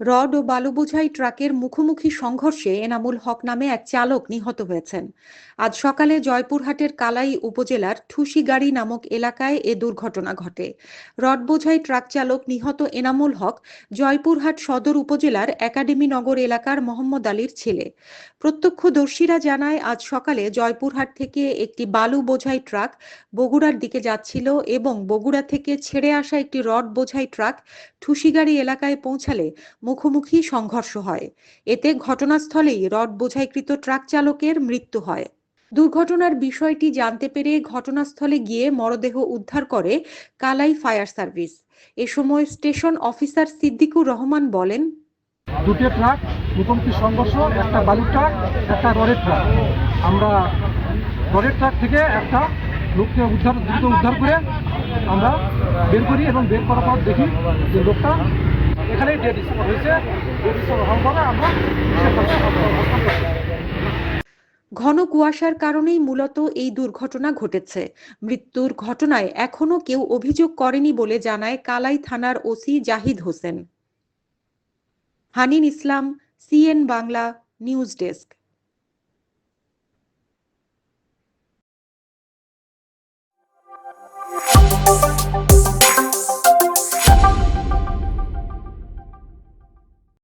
Rod ও বালু বোঝাই ট্রাকের মুখোমুখি সংঘর্ষে এনামুল হক নামে এক চালক নিহত হয়েছেন। আজ সকালে জয়পুরহাটের কালাই উপজেলার ঠুসিগাড়ি নামক এলাকায় এ দুর্ঘটনা ঘটে। রড বোঝাই ট্রাক চালক নিহত এনামুল হক জয়পুরহাট সদর উপজেলার একাডেমি নগর এলাকার মোহাম্মদ আলীর ছেলে। প্রত্যক্ষদর্শীরা জানায়, আজ সকালে জয়পুরহাট থেকে একটি বালু বোঝাই ট্রাক বগুড়ার দিকে যাচ্ছিল এবং বগুড়া থেকে ছেড়ে আসা একটি রড বোঝাই ট্রাক ঠুসিগাড়ি এলাকায় পৌঁছালে মুখোমুখি সংঘর্ষ হয়। এতে ঘটনাস্থলেই রড বোঝাইকৃত ট্রাক চালকের মৃত্যু হয়। দুর্ঘটনার বিষয়টি জানতে পেরে ঘটনাস্থলে গিয়ে মরদেহ উদ্ধার করে কালাই ফায়ার সার্ভিস। এ সময় স্টেশন অফিসার সিদ্দিকুর রহমান বলেন, দুটো ট্রাক, মুখোমুখি সংঘর্ষ, একটা ট্রাক, একটা রডের ট্রাক। আমরা রডের ট্রাক থেকে একটা লোককে উদ্ধার, দ্রুত উদ্ধার করে আমরা বের করি এবং বের করার পর দেখি যে লোকটা এখানেই স্পট হয়েছে আমরা ঘন কুয়াশার কারণেই মূলত এই দুর্ঘটনা ঘটেছে। মৃত্যুর ঘটনায় এখনও কেউ অভিযোগ করেনি বলে জানায় কালাই থানার OC Zahid Hossain. Hanin Islam, CN Bangla, news desk.